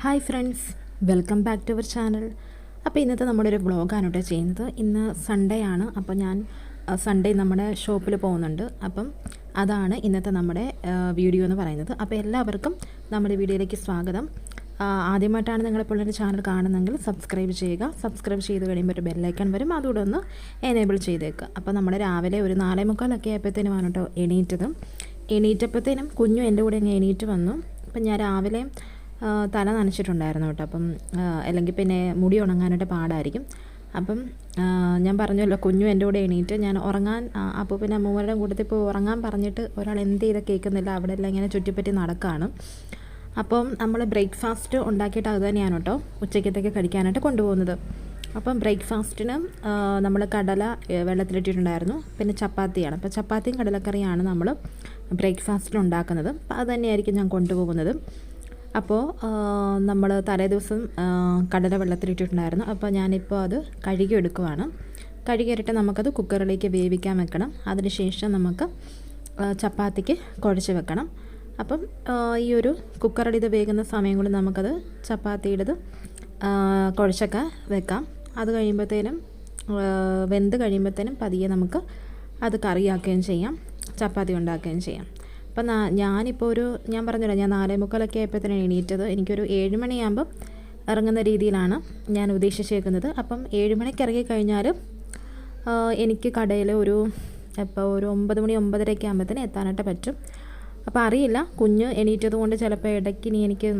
Hi friends welcome back to our channel. അപ്പോൾ ഇന്നത്തെ നമ്മുടെ ഒരു വ്ളോഗാണ് കേട്ടോ ചെയ്യുന്നത്. ഇന്ന് സൺഡേ ആണ്. അപ്പോൾ ഞാൻ സൺഡേ നമ്മുടെ ഷോപ്പിൽ പോകുന്നുണ്ട്. അപ്പം അതാണ് ഇന്നത്തെ നമ്മുടെ വീഡിയോ എന്ന് പറയുന്നത്. അപ്പോൾ എല്ലാവർക്കും നമ്മുടെ വീഡിയോയിലേക്ക് സ്വാഗതം. ആദ്യമായിട്ടാണ് നിങ്ങളിപ്പോൾ എന്റെ ചാനൽ കാണുന്നതെങ്കിൽ സബ്സ്ക്രൈബ് ചെയ്യുക. സബ്സ്ക്രൈബ് ചെയ്ത് കഴിയുമ്പോൾ ഒരു ബെല്ലൈക്കൺ വരും. അതുകൂടെ ഒന്ന് എനേബിൾ ചെയ്തേക്കുക അപ്പോൾ നമ്മൾ രാവിലെ ഒരു നാലേ മുക്കാലൊക്കെ ആയപ്പോഴത്തേനുമാണ് കേട്ടോ എണീറ്റത്. എണീറ്റപ്പോഴത്തേനും കുഞ്ഞു എന്റെ കൂടെ അങ്ങ് എണീറ്റ് വന്നു. അപ്പം ഞാൻ രാവിലെ തല നനച്ചിട്ടുണ്ടായിരുന്നു കേട്ടോ. അപ്പം അല്ലെങ്കിൽ പിന്നെ മുടി ഉണങ്ങാനായിട്ട് പാടായിരിക്കും. അപ്പം ഞാൻ പറഞ്ഞല്ലോ കുഞ്ഞു എന്റെ കൂടെ എണീറ്റ് ഞാൻ ഉറങ്ങാൻ അപ്പോൾ പിന്നെ അമ്മൂമ്മയുടെ കൂട്ടത്തിൽ ഇപ്പോൾ ഉറങ്ങാൻ പറഞ്ഞിട്ട് ഒരാൾ എന്ത് ചെയ്ത് കേൾക്കുന്നില്ല. അവിടെ എല്ലാം ഇങ്ങനെ ചുറ്റിപ്പറ്റി നടക്കുകയാണ് അപ്പം നമ്മൾ ബ്രേക്ക്ഫാസ്റ്റ് ഉണ്ടാക്കിയിട്ട് അത് തന്നെയാണ് കേട്ടോ ഉച്ചക്കത്തേക്ക് കഴിക്കാനായിട്ട് കൊണ്ടുപോകുന്നത്. അപ്പം ബ്രേക്ക്ഫാസ്റ്റിന് നമ്മൾ കടല വെള്ളത്തിലിട്ടിട്ടുണ്ടായിരുന്നു. പിന്നെ ചപ്പാത്തിയാണ്. അപ്പോൾ ചപ്പാത്തിയും കടലക്കറിയാണ് നമ്മൾ ബ്രേക്ക്ഫാസ്റ്റിൽ ഉണ്ടാക്കുന്നത്. അപ്പോൾ അത് തന്നെയായിരിക്കും ഞാൻ കൊണ്ടുപോകുന്നത്. അപ്പോൾ നമ്മൾ തലേ ദിവസം കടല വെള്ളത്തിലിട്ടിട്ടുണ്ടായിരുന്നു അപ്പോൾ ഞാനിപ്പോൾ അത് കഴുകി എടുക്കുവാണ് കഴുകിയിട്ട് നമുക്കത് കുക്കറിലേക്ക് വേവിക്കാൻ വെക്കണം. അതിനുശേഷം നമുക്ക് ചപ്പാത്തിക്ക് കുഴച്ച് വെക്കണം. അപ്പം ഈ ഒരു കുക്കറിൽ ഇത് വേകുന്ന സമയം കൊണ്ട് നമുക്കത് ചപ്പാത്തിയുടേത് കുഴച്ചൊക്കെ വെക്കാം. അത് കഴിയുമ്പോഴത്തേനും വെന്ത് കഴിയുമ്പോഴത്തേനും പതിയെ നമുക്ക് അത് കറിയാക്കുകയും ചെയ്യാം ചപ്പാത്തി ഉണ്ടാക്കുകയും ചെയ്യാം. അപ്പം ഞാനിപ്പോൾ ഒരു ഞാൻ പറഞ്ഞല്ലോ ഞാൻ നാലേ മുക്കാലൊക്കെ ആയപ്പോഴത്തേനും എണീറ്റത്. എനിക്കൊരു ഏഴ് മണിയാകുമ്പം ഇറങ്ങുന്ന രീതിയിലാണ് ഞാൻ ഉദ്ദേശിച്ചേക്കുന്നത്. അപ്പം ഏഴ് മണിക്ക് ഇറങ്ങി കഴിഞ്ഞാൽ എനിക്ക് കടയിൽ ഒരു ഇപ്പോൾ ഒരു ഒമ്പത് മണി ഒമ്പതരയൊക്കെ ആകുമ്പോഴത്തേന് എത്താനായിട്ട് പറ്റും. അപ്പോൾ അറിയില്ല കുഞ്ഞ് എണീറ്റത് കൊണ്ട് ചിലപ്പോൾ ഇടയ്ക്ക് ഇനി എനിക്ക്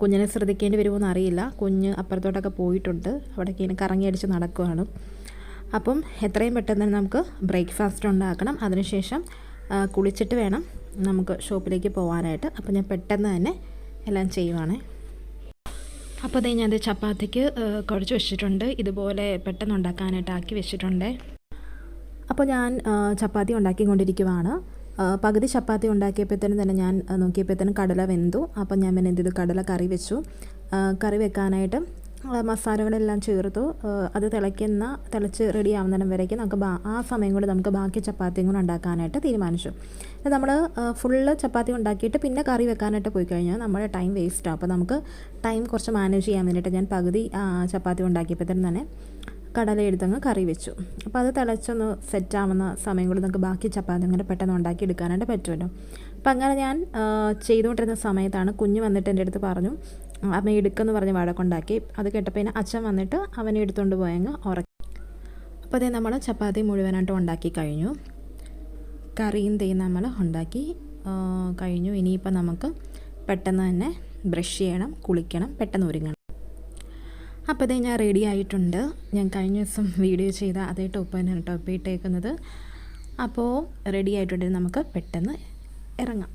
കുഞ്ഞിനെ ശ്രദ്ധിക്കേണ്ടി വരുമോ അറിയില്ല. കുഞ്ഞ് അപ്പുറത്തോട്ടൊക്കെ പോയിട്ടുണ്ട്. അവിടേക്ക് ഇനി കറങ്ങി അടിച്ച് നടക്കുവാണ്. അപ്പം എത്രയും പെട്ടെന്ന് നമുക്ക് ബ്രേക്ക്ഫാസ്റ്റ് ഉണ്ടാക്കണം. അതിനുശേഷം കുളിച്ചിട്ട് വേണം നമുക്ക് ഷോപ്പിലേക്ക് പോകാനായിട്ട് അപ്പോൾ ഞാൻ പെട്ടെന്ന് തന്നെ എല്ലാം ചെയ്യുവാണേ. അപ്പോൾ അതേ ഞാൻ ചപ്പാത്തിക്ക് കുഴച്ച് വെച്ചിട്ടുണ്ട്. ഇതുപോലെ പെട്ടെന്ന് ഉണ്ടാക്കാനായിട്ട് ആക്കി വെച്ചിട്ടുണ്ട്. അപ്പോൾ ഞാൻ ചപ്പാത്തി ഉണ്ടാക്കിക്കൊണ്ടിരിക്കുവാണ്. പകുതി ചപ്പാത്തി ഉണ്ടാക്കിയപ്പോഴത്തേനും തന്നെ ഞാൻ നോക്കിയപ്പോഴത്തേനും കടല വെന്തു. അപ്പോൾ ഞാൻ പിന്നെ എന്ത് കടല കറി വെച്ചു. കറി വെക്കാനായിട്ട് മസാലകളെല്ലാം ചേർത്തു. അത് തിളയ്ക്കുന്ന തിളച്ച് റെഡി ആവുന്നിടം വരേക്കും നമുക്ക് ആ സമയം കൂടി നമുക്ക് ബാക്കി ചപ്പാത്തിയും കൂടെ ഉണ്ടാക്കാനായിട്ട് തീരുമാനിച്ചു. നമ്മൾ ഫുള്ള് ചപ്പാത്തി ഉണ്ടാക്കിയിട്ട് പിന്നെ കറി വെക്കാനായിട്ട് പോയി കഴിഞ്ഞാൽ നമ്മുടെ ടൈം വേസ്റ്റാണ് അപ്പോൾ നമുക്ക് ടൈം കുറച്ച് മാനേജ് ചെയ്യാൻ വേണ്ടിയിട്ട് ഞാൻ പകുതി ചപ്പാത്തി ഉണ്ടാക്കിയപ്പോഴത്തേനും തന്നെ കടല എടുത്തങ്ങ് കറി വെച്ചു. അപ്പോൾ അത് തിളച്ചൊന്ന് സെറ്റാവുന്ന സമയം കൂടി നമുക്ക് ബാക്കി ചപ്പാത്തി അങ്ങനെ പെട്ടെന്ന് ഉണ്ടാക്കി എടുക്കാനായിട്ട് പറ്റുമല്ലോ. അപ്പം അങ്ങനെ ഞാൻ ചെയ്തുകൊണ്ടിരുന്ന സമയത്താണ് കുഞ്ഞ് വന്നിട്ട് എന്റെ അടുത്ത് പറഞ്ഞു അമ്മ എടുക്കുമെന്ന് പറഞ്ഞ് വഴക്കുണ്ടാക്കി അത് കേട്ടപ്പോൾ പിന്നെ അച്ഛൻ വന്നിട്ട് അവനെ എടുത്തുകൊണ്ട് പോയങ്ങ് ഉറക്കി അപ്പോൾ അതേ നമ്മൾ ചപ്പാത്തി മുഴുവനായിട്ട് ഉണ്ടാക്കി കഴിഞ്ഞു. കറിയും തേ നമ്മൾ ഉണ്ടാക്കി കഴിഞ്ഞു. ഇനിയിപ്പോൾ നമുക്ക് പെട്ടെന്ന് തന്നെ ബ്രഷ് ചെയ്യണം കുളിക്കണം പെട്ടെന്ന് ഒരുങ്ങണം. അപ്പോൾ അതേ ഞാൻ റെഡി ആയിട്ടുണ്ട്. ഞാൻ കഴിഞ്ഞ ദിവസം വീഡിയോ ചെയ്ത അതേ ടോപ്പ് തന്നെയാണ് ടോപ്പ് ഇട്ടേക്കുന്നത്. അപ്പോൾ റെഡി ആയിട്ടുണ്ടെങ്കിൽ നമുക്ക് പെട്ടെന്ന് ഇറങ്ങാം.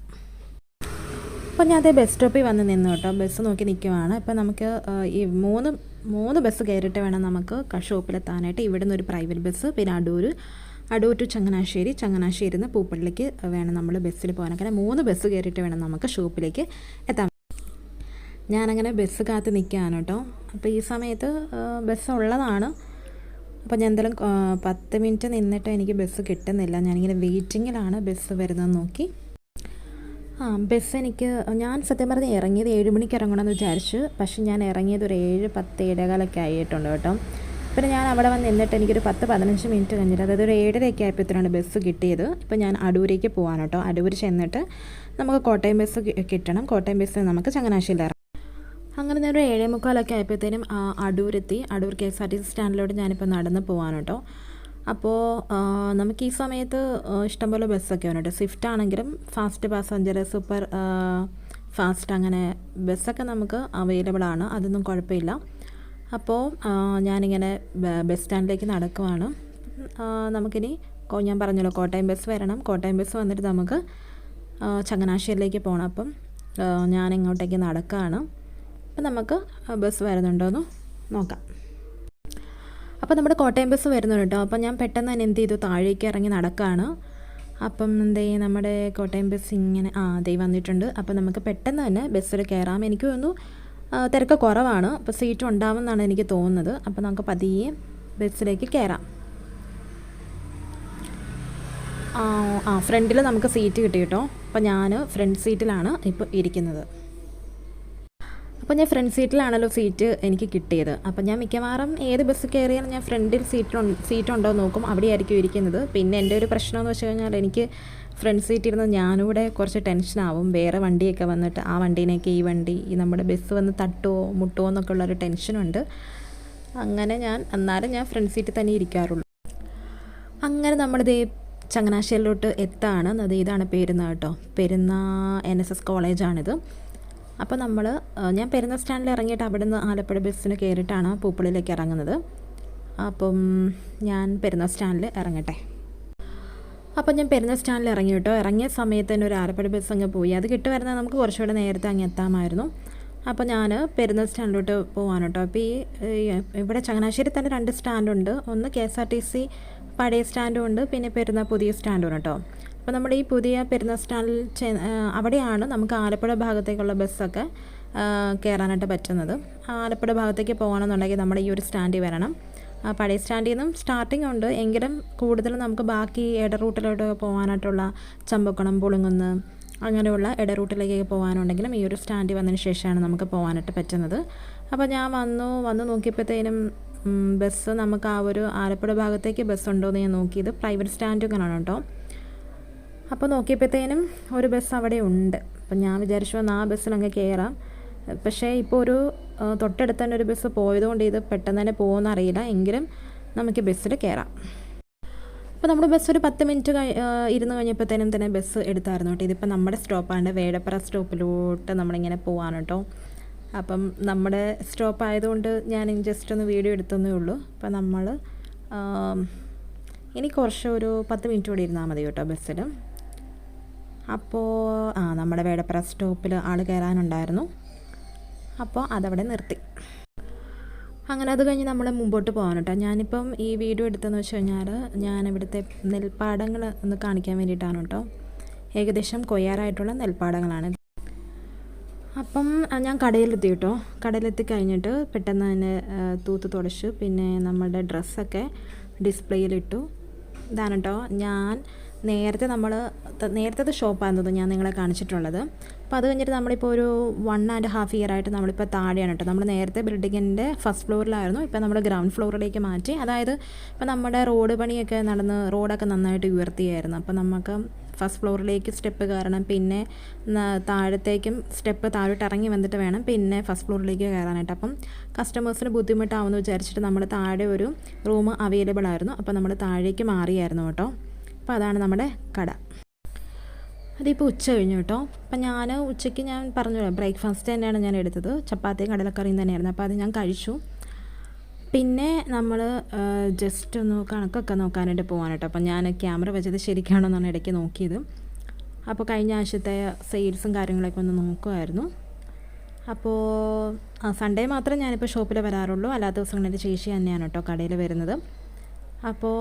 അപ്പോൾ ഞാൻ അതേ ബസ് സ്റ്റോപ്പിൽ വന്ന് നിന്നു കേട്ടോ. ബസ് നോക്കി നിൽക്കുവാണ് അപ്പോൾ നമുക്ക് ഈ മൂന്ന് മൂന്ന് ബസ് കയറിയിട്ട് വേണം നമുക്ക് കഷോപ്പിലെത്താനായിട്ട് ഷോപ്പിലെത്താനായിട്ട്. ഇവിടുന്ന് ഒരു പ്രൈവറ്റ് ബസ് പിന്നെ അടൂർ അടൂർ ടു ചങ്ങനാശ്ശേരി ചങ്ങനാശ്ശേരിയിൽ നിന്ന് പൂപ്പള്ളിലേക്ക് വേണം നമ്മൾ ബസ്സിൽ പോകാൻ അങ്ങനെ മൂന്ന് ബസ് കയറിയിട്ട് വേണം നമുക്ക് ഷോപ്പിലേക്ക് എത്താൻ. ഞാനങ്ങനെ ബസ് കാത്ത് നിൽക്കുകയാണ് കേട്ടോ. അപ്പോൾ ഈ സമയത്ത് ബസ് ഉള്ളതാണ്. അപ്പോൾ ഞാൻ എന്തായാലും പത്ത് മിനിറ്റ് നിന്നിട്ട് എനിക്ക് ബസ് കിട്ടുന്നില്ല. ഞാനിങ്ങനെ വെയിറ്റിങ്ങിലാണ് ബസ് വരുന്നത് നോക്കി. ആ ബസ് എനിക്ക് ഞാൻ സത്യം പറഞ്ഞ് ഇറങ്ങിയത് ഏഴ് മണിക്ക് ഇറങ്ങണമെന്ന് വിചാരിച്ചു പക്ഷെ ഞാൻ ഇറങ്ങിയത് ഒരു ഏഴ് പത്ത് ഏഴേകാലൊക്കെ ആയിട്ടുണ്ട് കേട്ടോ. പിന്നെ ഞാൻ അവിടെ വന്ന് നിന്നിട്ട് എനിക്കൊരു പത്ത് പതിനഞ്ച് മിനിറ്റ് കഴിഞ്ഞിട്ട് അതായത് ഒരു ഏഴരയൊക്കെ ആയപ്പോഴത്തേനാണ് ബസ് കിട്ടിയത്. ഇപ്പോൾ ഞാൻ അടൂരേക്ക് പോകാൻ കേട്ടോ. അടൂർ ചെന്നിട്ട് നമുക്ക് കോട്ടയം ബസ് കിട്ടണം. കോട്ടയം ബസ് നമുക്ക് ചങ്ങനാശ്ശേരിയിൽ ഇറങ്ങാം. അങ്ങനെ ഞാനൊരു ഏഴേ മുക്കാലൊക്കെ ആയപ്പോഴത്തേനും അടൂരെത്തി. Adoor K S R T C സ്റ്റാൻഡിലോട്ട് ഞാനിപ്പോൾ നടന്ന് പോകാനോട്ടോ കേട്ടോ. അപ്പോൾ നമുക്ക് ഈ സമയത്ത് ഇഷ്ടംപോലെ ബസ്സൊക്കെ ഉണ്ട് സ്വിഫ്റ്റ് ആണെങ്കിലും ഫാസ്റ്റ് പാസഞ്ചർ സൂപ്പർ ഫാസ്റ്റ് അങ്ങനെ ബസ്സൊക്കെ നമുക്ക് അവൈലബിൾ ആണ്. അതൊന്നും കുഴപ്പമില്ല. അപ്പോൾ ഞാനിങ്ങനെ ബസ് സ്റ്റാൻഡിലേക്ക് നടക്കുവാണ്. നമുക്കിനി ഞാൻ പറഞ്ഞല്ലോ കോട്ടയം ബസ് വരണം. കോട്ടയം ബസ് വന്നിട്ട് നമുക്ക് ചങ്ങനാശ്ശേരിയിലേക്ക് പോകണം അപ്പം ഞാൻ ഇങ്ങോട്ടേക്ക് നടക്കുകയാണ് അപ്പം നമുക്ക് ബസ് വരുന്നുണ്ടോയെന്ന് നോക്കാം. അപ്പോൾ നമ്മുടെ കോട്ടയം ബസ് വരുന്നുണ്ട്. കേട്ടോ അപ്പം ഞാൻ പെട്ടെന്ന് തന്നെ എന്ത് ചെയ്തു? താഴേക്ക് ഇറങ്ങി നടക്കുകയാണ് അപ്പം എന്തേ നമ്മുടെ കോട്ടയം ബസ് ഇങ്ങനെ ആ ദേ വന്നിട്ടുണ്ട്. അപ്പം നമുക്ക് പെട്ടെന്ന് തന്നെ ബസ്സിൽ കയറാം. എനിക്ക് തോന്നുന്നു തിരക്ക് കുറവാണ്. അപ്പോൾ സീറ്റ് ഉണ്ടാവുമെന്നാണ് എനിക്ക് തോന്നുന്നത്. അപ്പോൾ നമുക്ക് പതിയെ ബസ്സിലേക്ക് കയറാം. ആ ആ ഫ്രണ്ടിൽ നമുക്ക് സീറ്റ് കിട്ടി കേട്ടോ. അപ്പോൾ ഞാൻ ഫ്രണ്ട് സീറ്റിലാണ് ഇപ്പോൾ ഇരിക്കുന്നത്. അപ്പോൾ ഞാൻ ഫ്രണ്ട് സീറ്റിലാണല്ലോ സീറ്റ് എനിക്ക് കിട്ടിയത്. അപ്പോൾ ഞാൻ മിക്കവാറും ഏത് ബസ് കയറിയാലും ഞാൻ ഫ്രണ്ടിൽ സീറ്റ് സീറ്റ് ഉണ്ടോ നോക്കും. അവിടെ ആയിരിക്കും ഇരിക്കുന്നത്. പിന്നെ എന്റെ ഒരു പ്രശ്നം എന്ന് വെച്ച് കഴിഞ്ഞാൽ എനിക്ക് ഫ്രണ്ട് സീറ്റിൽ ഇരുന്ന് ഞാനിവിടെ കുറച്ച് ടെൻഷനാവും വേറെ വണ്ടിയൊക്കെ വന്നിട്ട് ആ വണ്ടീനേക്ക് ഈ വണ്ടി ഈ നമ്മുടെ ബസ് വന്ന് തട്ടുമോ മുട്ടുമോ എന്നൊക്കെ ഉള്ളൊരു ടെൻഷനുണ്ട് അങ്ങനെ ഞാൻ എന്നാലും ഞാൻ ഫ്രണ്ട് സീറ്റിൽ തന്നെ ഇരിക്കാറുള്ളൂ. അങ്ങനെ നമ്മളിതേ ചങ്ങനാശ്ശേരിയിലോട്ട് എത്താണ്? അത് ഇതാണ് പെരുന്ന കേട്ടോ പെരുന്ന എൻ എസ് എസ് കോളേജാണിത് അപ്പോൾ നമ്മൾ ഞാൻ പെരുന്ന സ്റ്റാൻഡിൽ ഇറങ്ങിയിട്ട് അവിടെ നിന്ന് ആലപ്പുഴ ബസ്സിന് കയറിയിട്ടാണ് പൂപ്പളിലേക്ക് ഇറങ്ങുന്നത്. അപ്പം ഞാൻ പെരുന്ന സ്റ്റാൻഡിൽ ഇറങ്ങട്ടെ. അപ്പോൾ ഞാൻ പെരുന്ന സ്റ്റാൻഡിൽ ഇറങ്ങി കേട്ടോ. ഇറങ്ങിയ സമയത്ത് തന്നെ ഒരു ആലപ്പുഴ ബസ് അങ്ങ് പോയി. അത് കിട്ടുമായിരുന്നാൽ നമുക്ക് കുറച്ചുകൂടെ നേരത്തെ അങ്ങ് എത്താമായിരുന്നു. അപ്പോൾ ഞാൻ പെരുന്ന സ്റ്റാൻഡിലോട്ട് പോകാൻ കേട്ടോ. അപ്പോൾ ഈ ഇവിടെ ചങ്ങനാശ്ശേരി തന്നെ രണ്ട് സ്റ്റാൻഡുണ്ട്. ഒന്ന് K S R T C പഴയ സ്റ്റാൻഡും ഉണ്ട്. പിന്നെ പെരുന്ന പുതിയ സ്റ്റാൻഡും കേട്ടോ. അപ്പോൾ നമ്മുടെ ഈ പുതിയ പെരുന്ന സ്റ്റാൻഡിൽ അവിടെയാണ് നമുക്ക് ആലപ്പുഴ ഭാഗത്തേക്കുള്ള ബസ്സൊക്കെ കയറാനായിട്ട് പറ്റുന്നത്. ആലപ്പുഴ ഭാഗത്തേക്ക് പോകണമെന്നുണ്ടെങ്കിൽ നമ്മുടെ ഈ ഒരു സ്റ്റാൻഡിൽ വരണം. പഴയ സ്റ്റാൻഡിൽ നിന്നും സ്റ്റാർട്ടിംഗ് ഉണ്ട്. എങ്കിലും കൂടുതലും നമുക്ക് ബാക്കി ഇട റൂട്ടിലോട്ട് പോകാനായിട്ടുള്ള ചമ്പക്കുളം പുളുങ്ങുന്ന് അങ്ങനെയുള്ള ഇട റൂട്ടിലേക്ക് പോകാനുണ്ടെങ്കിലും ഈ ഒരു സ്റ്റാൻഡിൽ വന്നതിന് ശേഷമാണ് നമുക്ക് പോകാനായിട്ട് പറ്റുന്നത്. അപ്പോൾ ഞാൻ വന്നു വന്ന് നോക്കിയപ്പോഴത്തേനും ബസ് നമുക്ക് ആ ഒരു ആലപ്പുഴ ഭാഗത്തേക്ക് ബസ് ഉണ്ടോ എന്ന് ഞാൻ നോക്കിയത്. പ്രൈവറ്റ് സ്റ്റാൻഡുകളാണ് കേട്ടോ. അപ്പോൾ നോക്കിയപ്പോഴത്തേനും ഒരു ബസ് അവിടെ ഉണ്ട്. അപ്പം ഞാൻ വിചാരിച്ചു വന്നാൽ ആ ബസ്സിൽ അങ്ങ് കയറാം പക്ഷേ ഇപ്പോൾ ഒരു തൊട്ടടുത്ത് തന്നെ ഒരു ബസ് പോയതുകൊണ്ട് ഇത് പെട്ടെന്ന് തന്നെ പോകുമെന്ന് അറിയില്ല. എങ്കിലും നമുക്ക് ബസ്സിൽ കയറാം അപ്പോൾ നമ്മുടെ ബസ് ഒരു പത്ത് മിനിറ്റ് ഇരുന്ന് കഴിഞ്ഞപ്പോഴത്തേനും തന്നെ ബസ് എടുത്തായിരുന്നു കേട്ടോ. ഇതിപ്പോൾ നമ്മുടെ സ്റ്റോപ്പാണ്. വേടപ്പുറ സ്റ്റോപ്പിലോട്ട് നമ്മളിങ്ങനെ പോവാണ് കേട്ടോ. അപ്പം നമ്മുടെ സ്റ്റോപ്പ് ആയതുകൊണ്ട് ഞാൻ ജസ്റ്റ് ഒന്ന് വീഡിയോ എടുത്തതേ ഉള്ളൂ. അപ്പം നമ്മൾ ഇനി കുറച്ച് ഒരു പത്ത് മിനിറ്റ് കൂടി ഇരുന്നാൽ മതി കേട്ടോ ബസ്സിൽ അപ്പോൾ ആ നമ്മുടെ വേടപ്പുറ സ്റ്റോപ്പിൽ ആൾ കയറാനുണ്ടായിരുന്നു അപ്പോൾ അതവിടെ നിർത്തി. അങ്ങനെ അത് കഴിഞ്ഞ് നമ്മൾ മുമ്പോട്ട് പോകാൻ കേട്ടോ. ഞാനിപ്പം ഈ വീഡിയോ എടുത്തതെന്ന് വെച്ച് കഴിഞ്ഞാൽ ഞാൻ ഇവിടുത്തെ നെൽപ്പാടങ്ങൾ ഒന്ന് കാണിക്കാൻ വേണ്ടിയിട്ടാണ് കേട്ടോ. ഏകദേശം കൊയ്യാറായിട്ടുള്ള നെൽപ്പാടങ്ങളാണ്. അപ്പം ഞാൻ കടയിലെത്തി കേട്ടോ. കടയിലെത്തി കഴിഞ്ഞിട്ട് പെട്ടെന്ന് തന്നെ തൂത്ത് തുടച്ചു പിന്നെ നമ്മുടെ ഡ്രസ്സൊക്കെ ഡിസ്പ്ലേയിലിട്ടു. ഇതാണ് കേട്ടോ. ഞാൻ നേരത്തെ നമ്മൾ നേരത്തെ ഷോപ്പായിരുന്നു ഞാൻ നിങ്ങളെ കാണിച്ചിട്ടുള്ളത്. അപ്പോൾ അത് കഴിഞ്ഞിട്ട് നമ്മളിപ്പോൾ ഒരു വൺ ആൻഡ് ഹാഫ് ഇയർ ആയിട്ട് നമ്മളിപ്പോൾ താഴെയാണ് കേട്ടോ നമ്മൾ നേരത്തെ ബിൽഡിങ്ങിന്റെ ഫസ്റ്റ് ഫ്ലോറിലായിരുന്നു ഇപ്പോൾ നമ്മൾ ഗ്രൗണ്ട് ഫ്ലോറിലേക്ക് മാറ്റി. അതായത് ഇപ്പോൾ നമ്മുടെ റോഡ് പണിയൊക്കെ നടന്ന് റോഡൊക്കെ നന്നായിട്ട് ഉയർത്തിയായിരുന്നു. അപ്പോൾ നമുക്ക് ഫസ്റ്റ് ഫ്ലോറിലേക്ക് സ്റ്റെപ്പ് കയറണം പിന്നെ താഴത്തേക്കും സ്റ്റെപ്പ് താഴോട്ട് ഇറങ്ങി വന്നിട്ട് വേണം പിന്നെ ഫസ്റ്റ് ഫ്ലോറിലേക്ക് കയറാനായിട്ട് അപ്പം കസ്റ്റമേഴ്സിന് ബുദ്ധിമുട്ടാവുമെന്ന് വിചാരിച്ചിട്ട് നമ്മൾ താഴെ ഒരു റൂം അവൈലബിൾ ആയിരുന്നു. അപ്പോൾ നമ്മൾ താഴേക്ക് മാറിയായിരുന്നു കേട്ടോ അപ്പോൾ അതാണ് നമ്മുടെ കട. അതിപ്പോൾ ഉച്ച കഴിഞ്ഞു കേട്ടോ. അപ്പം ഞാൻ ഉച്ചയ്ക്ക് ഞാൻ പറഞ്ഞു ബ്രേക്ക്ഫാസ്റ്റ് തന്നെയാണ് ഞാൻ എടുത്തത്. ചപ്പാത്തിയും കടലക്കറിയും തന്നെയായിരുന്നു. അപ്പോൾ അത് ഞാൻ കഴിച്ചു. പിന്നെ നമ്മൾ ജസ്റ്റ് ഒന്ന് കണക്കൊക്കെ നോക്കാനായിട്ട് പോകാൻ കേട്ടോ. അപ്പം ഞാൻ ക്യാമറ വെച്ചത് ശരിക്കാണോ എന്നാണ് ഇടയ്ക്ക് നോക്കിയത്. അപ്പോൾ കഴിഞ്ഞ ആഴ്ചത്തെ സെയിൽസും കാര്യങ്ങളൊക്കെ ഒന്ന് നോക്കുമായിരുന്നു അപ്പോൾ സൺഡേ മാത്രം ഞാനിപ്പോൾ ഷോപ്പിൽ വരാറുള്ളൂ. അല്ലാത്ത ദിവസങ്ങളിൽ ചേച്ചി തന്നെയാണ് കേട്ടോ കടയിൽ വരുന്നത്. അപ്പോൾ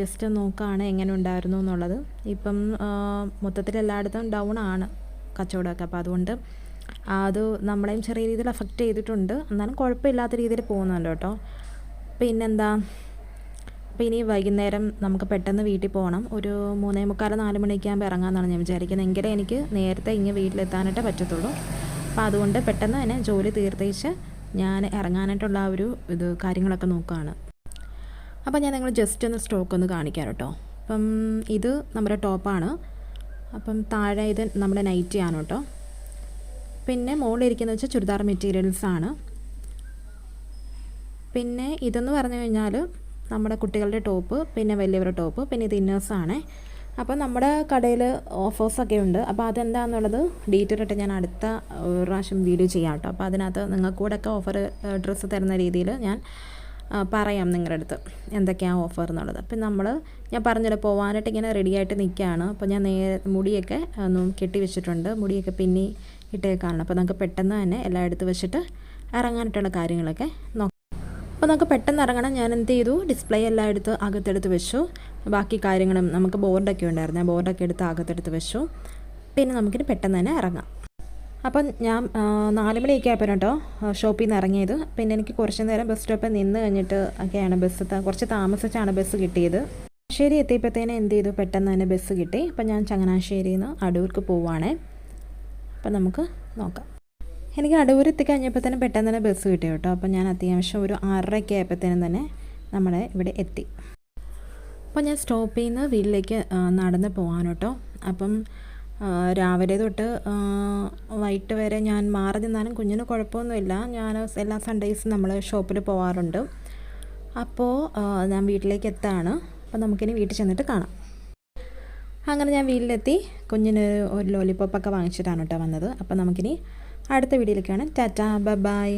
ജസ്റ്റ് നോക്കുകയാണ് എങ്ങനെ ഉണ്ടായിരുന്നു എന്നുള്ളത്. ഇപ്പം മൊത്തത്തിൽ എല്ലായിടത്തും ഡൗൺ ആണ് കച്ചവടമൊക്കെ. അപ്പോൾ അതുകൊണ്ട് അത് നമ്മളെയും ചെറിയ രീതിയിൽ അഫക്റ്റ് ചെയ്തിട്ടുണ്ട്. എന്നാലും കുഴപ്പമില്ലാത്ത രീതിയിൽ പോകുന്നുണ്ട് കേട്ടോ. പിന്നെന്താ? അപ്പോൾ ഇനി വൈകുന്നേരം നമുക്ക് പെട്ടെന്ന് വീട്ടിൽ പോകണം. ഒരു മൂന്നേ മുക്കാൽ നാല് മണിക്കാകുമ്പോൾ ഇറങ്ങാമെന്നാണ് ഞാൻ വിചാരിക്കുന്നത്. എങ്കിലേ എനിക്ക് നേരത്തെ ഇങ്ങനെ വീട്ടിലെത്താനായിട്ടേ പറ്റത്തുള്ളൂ. അപ്പോൾ അതുകൊണ്ട് പെട്ടെന്ന് തന്നെ ജോലി തീർത്തേച്ച് ഞാൻ ഇറങ്ങാനായിട്ടുള്ള ആ ഒരു ഇത് കാര്യങ്ങളൊക്കെ നോക്കുകയാണ്. അപ്പോൾ ഞാൻ നിങ്ങൾ ജസ്റ്റ് ഒന്ന് സ്റ്റോക്ക് ഒന്ന് കാണിക്കാം കേട്ടോ. അപ്പം ഇത് നമ്മുടെ ടോപ്പാണ് അപ്പം താഴെ ഇത് നമ്മുടെ നൈറ്റി ആണ് കേട്ടോ. പിന്നെ മുകളിലിരിക്കുന്നത് വെച്ചാൽ ചുരിദാർ മെറ്റീരിയൽസ് ആണ്. പിന്നെ ഇതെന്ന് പറഞ്ഞു കഴിഞ്ഞാൽ നമ്മുടെ കുട്ടികളുടെ ടോപ്പ് പിന്നെ വലിയവരുടെ ടോപ്പ് പിന്നെ ഇത് ഇന്നേഴ്സാണ് അപ്പോൾ നമ്മുടെ കടയിൽ ഓഫേഴ്സൊക്കെ ഉണ്ട്. അപ്പോൾ അതെന്താണെന്നുള്ളത് ഡീറ്റെയിൽ ആയിട്ട് ഞാൻ അടുത്ത പ്രാവശ്യം വീഡിയോ ചെയ്യാം കേട്ടോ. അപ്പോൾ അതിനകത്ത് നിങ്ങൾക്ക് കൂടെ ഓഫർ ഡ്രസ്സ് തരുന്ന രീതിയിൽ ഞാൻ പറയാം നിങ്ങളുടെ അടുത്ത് എന്തൊക്കെയാണ് ഓഫർ എന്നുള്ളത്. അപ്പം നമ്മൾ ഞാൻ പറഞ്ഞല്ലോ പോകാനായിട്ട് ഇങ്ങനെ റെഡി ആയിട്ട് നിൽക്കുകയാണ്. അപ്പോൾ ഞാൻ നേരെ മുടിയൊക്കെ കെട്ടി വെച്ചിട്ടുണ്ട്. മുടിയൊക്കെ പിന്നി ഇട്ടേക്കാണ്. അപ്പോൾ നമുക്ക് പെട്ടെന്ന് തന്നെ എല്ലാം എടുത്ത് വെച്ചിട്ട് ഇറങ്ങാനായിട്ടുള്ള കാര്യങ്ങളൊക്കെ നോക്കാം. അപ്പോൾ നമുക്ക് പെട്ടെന്ന് ഇറങ്ങണം. ഞാൻ എന്ത് ചെയ്തു? ഡിസ്പ്ലേ എല്ലാം എടുത്ത് അകത്തെടുത്ത് വെച്ചു. ബാക്കി കാര്യങ്ങളും നമുക്ക് ബോർഡൊക്കെ ഉണ്ടായിരുന്നു. ആ ബോർഡൊക്കെ എടുത്ത് അകത്തെടുത്ത് വെച്ചു. പിന്നെ നമുക്കിത് പെട്ടെന്ന് തന്നെ ഇറങ്ങാം. അപ്പം ഞാൻ നാല് മണിയൊക്കെ ആയപ്പോൾ കേട്ടോ ഷോപ്പിൽ നിന്ന് ഇറങ്ങിയത്. പിന്നെ എനിക്ക് കുറച്ച് നേരം ബസ് സ്റ്റോപ്പിൽ നിന്ന് കഴിഞ്ഞിട്ട് ഒക്കെയാണ് ബസ് കുറച്ച് താമസിച്ചാണ് ബസ് കിട്ടിയത്. ശരി എത്തിയപ്പോഴത്തേനെ എന്ത് ചെയ്തു? പെട്ടെന്ന് തന്നെ ബസ് കിട്ടി. അപ്പം ഞാൻ ചങ്ങനാശ്ശേരിയിൽ നിന്ന് അടൂർക്ക് പോവുകയാണേ അപ്പം നമുക്ക് നോക്കാം. എനിക്ക് അടൂർ എത്തിക്കഴിഞ്ഞപ്പോൾ തന്നെ പെട്ടെന്ന് തന്നെ ബസ് കിട്ടി കേട്ടോ. അപ്പം ഞാൻ അത്യാവശ്യം ഒരു ആറരയ്ക്ക് ആയപ്പോഴത്തേനും തന്നെ നമ്മളെ ഇവിടെ എത്തി. അപ്പോൾ ഞാൻ സ്റ്റോപ്പിൽ നിന്ന് വീട്ടിലേക്ക് നടന്ന് പോകാൻ കേട്ടോ. അപ്പം രാവിലെ തൊട്ട് വൈകിട്ട് വരെ ഞാൻ മാറി നിന്നാലും കുഞ്ഞിന് കുഴപ്പമൊന്നുമില്ല. ഞാൻ എല്ലാ സൺഡേയ്സും നമ്മൾ ഷോപ്പിൽ പോകാറുണ്ട് അപ്പോൾ ഞാൻ വീട്ടിലേക്ക് എത്താണ്. അപ്പോൾ നമുക്കിനി വീട്ടിൽ ചെന്നിട്ട് കാണാം. അങ്ങനെ ഞാൻ വീട്ടിലെത്തി. കുഞ്ഞിന് ഒരു ലോലിപ്പോപ്പൊക്കെ വാങ്ങിച്ചിട്ടാണ് കേട്ടോ വന്നത്. അപ്പോൾ നമുക്കിനി അടുത്ത വീഡിയോയിലേക്കാണ് ടാറ്റ ബൈ